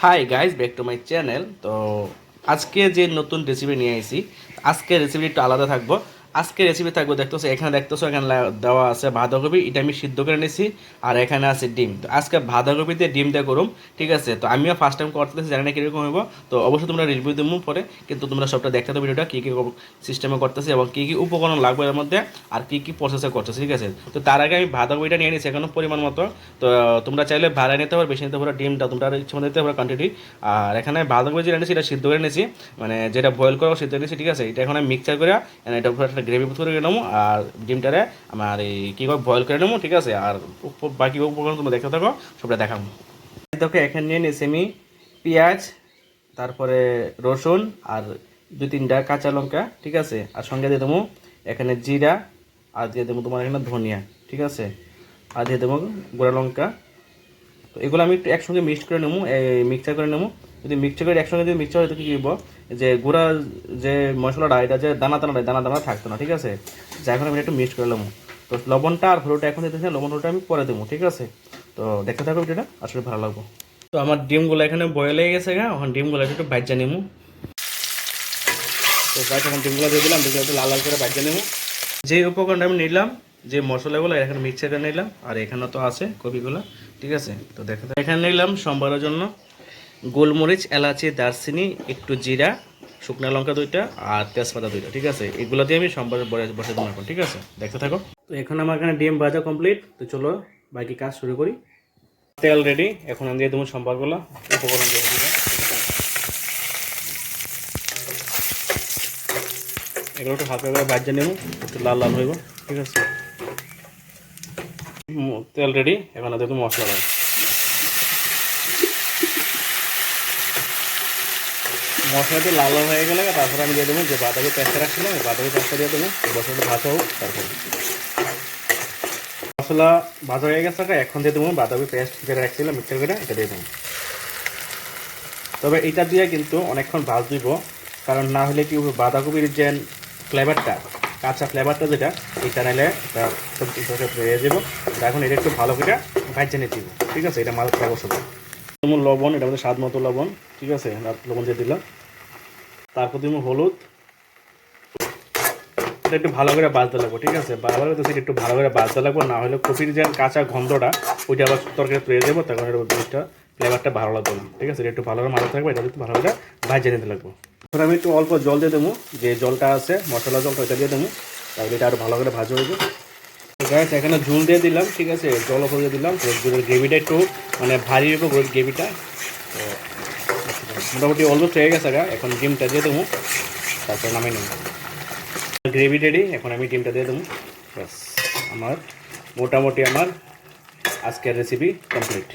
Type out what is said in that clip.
Hi guys back to my channel তো আজকে যে নতুন রেসিপি নিয়ে এসেছি আজকে রেসিপিটা একটু আলাদা থাকব। আজকে রেসিপি থাকব, দেখতেছো, এখানে দেখতেছো, এখানে দেওয়া আছে বাঁধাকপি, এটা আমি সিদ্ধ করে নিয়েছি আর এখানে আছে ডিম। তো আজকে বাঁধাকপিতে ডিম দিয়ে করুম, ঠিক আছে? তো আমিও ফার্স্ট টাইম করতেছি, জানি না কীরকম হইব। তো অবশ্যই তোমরা রিভিউ দেবো পরে, কিন্তু তোমরা সবটা দেখতে তো ভিডিওটা, কী কী সিস্টেমে করতেছি এবং কী কী উপকরণ লাগবে এর মধ্যে, আর কী কী প্রসেসে করতেছি, ঠিক আছে? তো তার আগে আমি বাঁধাকপিটা নিয়ে নিয়েছি এখনও পরিমাণ মতো। তো তোমরা চাইলে ভাড়া নিতে পারো, বেশি নিতে পারো, ডিমটা তোমরা ইচ্ছে মতো দিতে পারো কোয়ান্টিটি আর এখানে বাঁধাকপি যেটা নিয়েছি, এটা সিদ্ধ করে নিয়েছি মানে যেটা বয়েল করে সিদ্ধ নিয়েছি ঠিক আছে? এটা এখন আমি মিক্সচার করে এটা একটা গ্রেভি করে নেব আর ডিমটারে আমার এই কী করে বয়েল করে নেব ঠিক আছে? আর বাকি উপকরণ তোমরা দেখতে থাকো, সবটা দেখাবো। দেখো, এখানে নিয়ে নিয়েছি আমি পেঁয়াজ, তারপরে রসুন আর দু তিনটা কাঁচা লঙ্কা, ঠিক আছে? আর সঙ্গে দিয়ে দেবো এখানে জিরা, আর দিয়ে দেবো তোমার এখানে ধনিয়া, ঠিক আছে? আর দিয়ে দেবো গোড়া লঙ্কা। তো এগুলো আমি একটু একসঙ্গে মিক্সড করে নেব মিক্সচার করে নেব যদি মিক্সচার করে একসঙ্গে যদি মিক্সচার হয়তো কী করব? যে গুঁড়া যে মশলাটা এটা যে দানা দানা দানা দানা থাকতো না, ঠিক আছে? যা এখন আমি একটু মিক্সড করে নেব তো লবণটা আর হলুদটা এখন দিতেছি লবণ হলুদটা আমি পরে দেবো, ঠিক আছে? তো দেখতে থাকো ভিডিওটা, আসলে ভালো লাগবো। তো আমার ডিমগুলো এখানে বয়েল হয়ে গেছে গা, এখন ডিমগুলো একটু ভাজ্যা নেব। তো গাছ এখন ডিমগুলো দিয়ে দিলাম, ডিমগুলো একটু লাল লাল করে ভাজ্যা নেব। যে উপকরণটা আমি নিলাম, যে মশলাগুলো, এখানে মিক্সার করে নিলাম, আর এখানে তো আছে কপিগুলো, ঠিক আছে? তো দেখো এখানে নিলাম সম্বারের জন্য গোলমরিচ, এলাচি, দারচিনি, একটু জিরা, শুকনো লঙ্কা দুইটা আর তেজপাতা দুইটা, ঠিক আছে? এগুলো দিয়ে আমি সম্বার বসে দেবো এখন, ঠিক আছে? দেখতে থাকো। তো এখন আমার এখানে ডিম ভাজা কমপ্লিট তো চলো, বাকি কাজ শুরু করি। তেল রেডি এখন আমি দিয়ে দেবো সম্বারগুলো উপকরণ দিয়ে দিবো। এগুলো একটু হালকা করে ভাজা নেব, একটু লাল লাল হইব, ঠিক আছে? তেল রেডি এখন দেখুন মশলা মশলাটি লাল হয়ে গেলে তারপরে আমি দিয়ে দেবো যে বাঁধাকপি পেঁচটা রাখছিলাম ওই বাঁধাকপি পেঁচটা দিয়ে দেবো মশলাটা ভাজা হোক, তারপরে। মশলা ভাজা হয়ে গেছে এখন দিয়ে দেবো বাঁধাকপি পেস্ট যেটা রাখছিলাম মিক্সার করে এটা দিয়ে দেবো। তবে এটা দিয়ে কিন্তু অনেকক্ষণ ভাজ দিব কারণ না হলে কি বাঁধাকপির যে ফ্লেভারটা কাঁচা ফ্লেভারটা যেটা, এটা নাহলে হয়ে যাব। এখন এটা একটু ভালো করে ভাজে নিতে দিব ঠিক আছে? এটা মাথায় অবশ্যই। যেমন লবণ, এটা মধ্যে স্বাদ মতো লবণ, ঠিক আছে? লবণ দিয়ে দিলাম। তারপর দিব হলুদ। এটা একটু ভালো করে বাজতে লাগবো, ঠিক আছে? বারবার করতেছি একটু ভালো করে বাজতে লাগবো, না হলে কপির যে কাঁচা গন্ধটা, ওইটা আবার তরকারি তুলে দেবো, তখন জিনিসটা ফ্লেভারটা ভালো লাগবে না, ঠিক আছে? একটু ভালো করে মাথা থাকবে, এটা একটু ভালো করে ভাজে নিতে লাগবো। এখন আমি একটু অল্প জল দিয়ে দেবো, যে জলটা আছে, মশলা জলটা ওইটা দিয়ে দেবো, তাহলে এটা আরও ভালো করে ভাজা হয়ে যাবে। গ্যাস এখানে ঝুল দিয়ে দিলাম, ঠিক আছে? জল দিয়ে দিলাম গ্রেভিটা একটু মানে ভারী হবে গ্রেভিটা তো মোটামুটি অলমোস্ট হয়ে গেছে গা। এখন ডিমটা দিয়ে দেবো। তারপর নামে নেব। গ্রেভি রেডি এখন আমি ডিমটা দিয়ে দেবো। ব্যাস, আমার মোটামুটি আমার আজকের রেসিপি কমপ্লিট